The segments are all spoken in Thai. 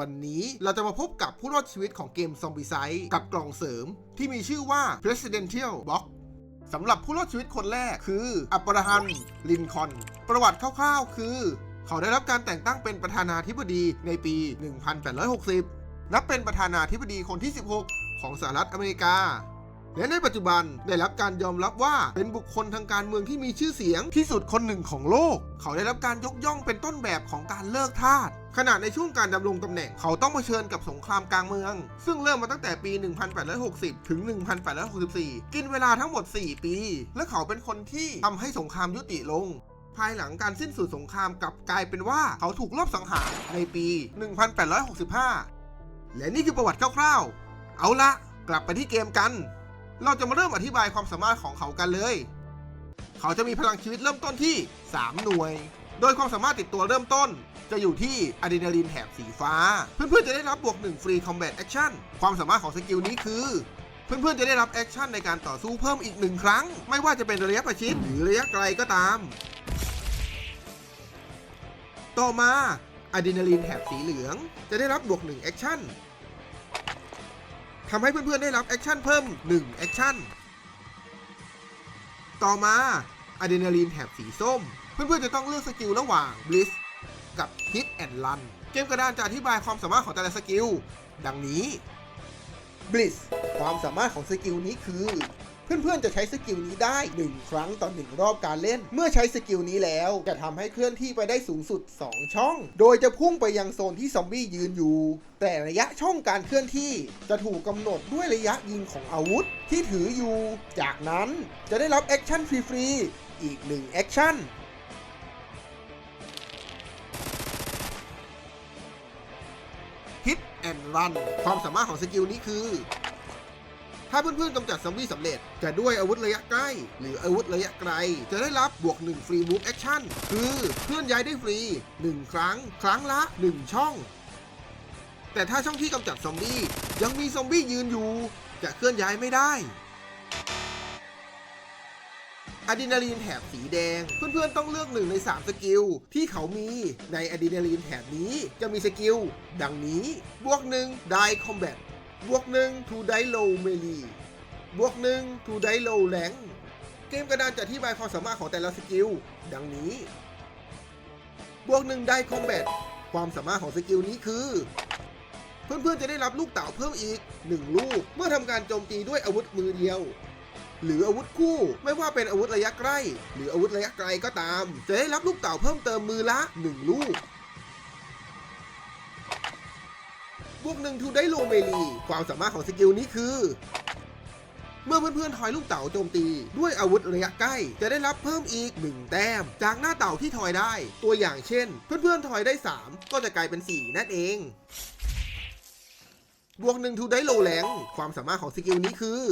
วันนี้เราจะมาพบกับผู้รอดชีวิตของเกมซอมบี้ไซด์กับกล่องเสริม ที่มีชื่อว่า Presidential Box สำหรับผู้รอดชีวิตคนแรกคืออับราฮัม ลินคอน ประวัติคร่าวๆ คือ เขาได้รับการแต่งตั้งเป็นประธานาธิบดีในปี 1860 นับเป็นประธานาธิบดีคนที่ 16 ของสหรัฐอเมริกา และในปัจจุบันได้รับการยอมรับว่าเป็นบุคคลทางการเมืองที่มีชื่อเสียงที่สุดคนหนึ่งของโลก เขาได้รับการยกย่องเป็นต้นแบบของการเลิกทาสขณะในช่วงการดำรงตำแหน่งเขาต้องเผชิญกับสงครามกลางเมือง ซึ่งเริ่มมาตั้งแต่ปี 1860 ถึง 1864 กินเวลาทั้งหมด 4 ปี และเขาเป็นคนที่ทำให้สงครามยุติลงภายหลังการสิ้นสุดสงครามกลับกลายเป็นว่าเขาถูกลอบสังหารในปี 1865 และนี่คือประวัติคร่าวๆ เอาละกลับไปที่เกมกัน เราจะมาเริ่มอธิบายความสามารถของเขากันเลย เขาจะมีพลังชีวิตเริ่มต้นที่ 3 หน่วย โดยความสามารถติดตัวเริ่มต้น จะอยู่ที่อะดรีนาลีนแถบสีฟ้า เพื่อนๆจะได้รับบวก1ฟรีคอมแบทแอคชั่นความสามารถของสกิลนี้คือ เพื่อนๆจะได้รับแอคชั่นในการต่อสู้เพิ่มอีกหนึ่งครั้ง ไม่ว่าจะเป็นระยะประชิดหรือระยะไกลก็ตาม ต่อมาอะดรีนาลีนแถบสีเหลือง จะได้รับบวก1แอคชั่น ทำให้เพื่อนๆได้รับแอคชั่นเพิ่ม1แอคชั่น ต่อมาอะดรีนาลีนแถบสีส้ม เพื่อนๆจะต้องเลือกสกิลระหว่าง b l i s กับ Hit and Run เกมกระดานจะอธิบายความสามารถของแต่ละสกิล ดังนี้ Bliss ความสามารถของสกิลนี้คือ เพื่อนๆจะใช้สกิลนี้ได้ 1 ครั้งต่อ1รอบการเล่น เมื่อใช้สกิลนี้แล้วจะทำให้เคลื่อนที่ไปได้สูงสุด 2 ช่อง โดยจะพุ่งไปยังโซนที่ซอมบี้ยืนอยู่ แต่ระยะช่องการเคลื่อนที่จะถูกกำหนดด้วยระยะยิงของอาวุธที่ถืออยู่ จากนั้นจะได้รับแอคชั่นฟรีๆอีก1แอคชั่น Hit and Run ความสามารถของสกิลนี้คือ ถ้าเพื่อนๆกำจัดซอมบี้สำเร็จ จะด้วยอาวุธระยะใกล้ หรืออาวุธระยะไกล จะได้รับบวก 1 ฟรีมูฟแอคชั่น คือเคลื่อนย้ายได้ฟรี 1 ครั้ง ครั้งละ 1 ช่อง แต่ถ้าช่องที่กำจัดซอมบี้ยังมีซอมบี้ยืนอยู่ จะเคลื่อนย้ายไม่ได้อะดรีนาลีนแถบสีแดง เพื่อนๆต้องเลือกหนึ่งใน 3 สกิล ที่เขามีในอะดรีนาลีนแถบนี้จะมีสกิล ดังนี้ บวกหนึ่งไดคอมแบท บวกหนึ่ง to die low melee บวกหนึ่ง to die low rank เกมกระดานจะอธิบายความสามารถของแต่ละสกิล ดังนี้ บวกหนึ่ง die combat ความสามารถของสกิลนี้คือ เพื่อนๆจะได้รับลูกเต๋าเพิ่มอีก 1 ลูก เมื่อทำการโจมตีด้วยอาวุธมือเดียว หรืออาวุธคู่ไม่ว่าเป็นอาวุธระยะใกล้ หรืออาวุธระยะไกลก็ตาม จะได้รับลูกเต๋าเพิ่มเติมมือละ 1 ลูก บวกหนึ่งทูได้โลเมลี ความสามารถของสกิลนี้คือ เมื่อเพื่อนๆทอยลูกเต๋าโจมตี ด้วยอาวุธระยะใกล้ จะได้รับเพิ่มอีก 1 แต้ม จากหน้าเต่าที่ทอยได้ ตัวอย่างเช่น เพื่อนๆทอยได้ 3 ก็จะกลายเป็น 4 นั่นเองบวกหนึ่งทูได้โลแรงความสามารถของสกิลนี้คือ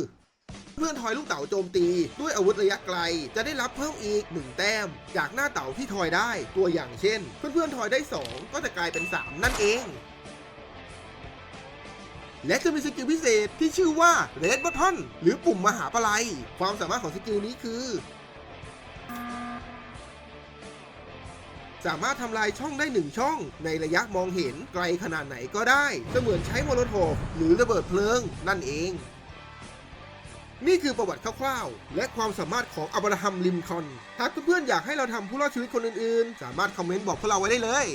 เพื่อนทอยลูกเต๋าโจมตี ด้วยอาวุธระยะไกล จะได้รับเพิ่มอีก 1 แต้ม จากหน้าเต๋าที่ทอยได้ ตัวอย่างเช่น เพื่อนๆทอยได้ 2 ก็จะกลายเป็น 3 นั่นเอง และจะมีสกิลพิเศษที่ชื่อว่า Red Button หรือปุ่มมหาปลัย ความสามารถของสกิลนี้คือ สามารถทำลายช่องได้หนึ่งช่อง ในระยะมองเห็นไกลขนาดไหนก็ได้ เสมือนใช้โมโลโทฟหรือระเบิดเพลิงนั่นเอง นี่คือประวัติคร่าวๆ และความสามารถของอับราฮัมลิมคอนหากเพื่อนๆอยากให้เราทำผู้รอดชีวิตคนอื่นๆ สามารถคอมเมนต์บอกพวกเราไว้ได้เลย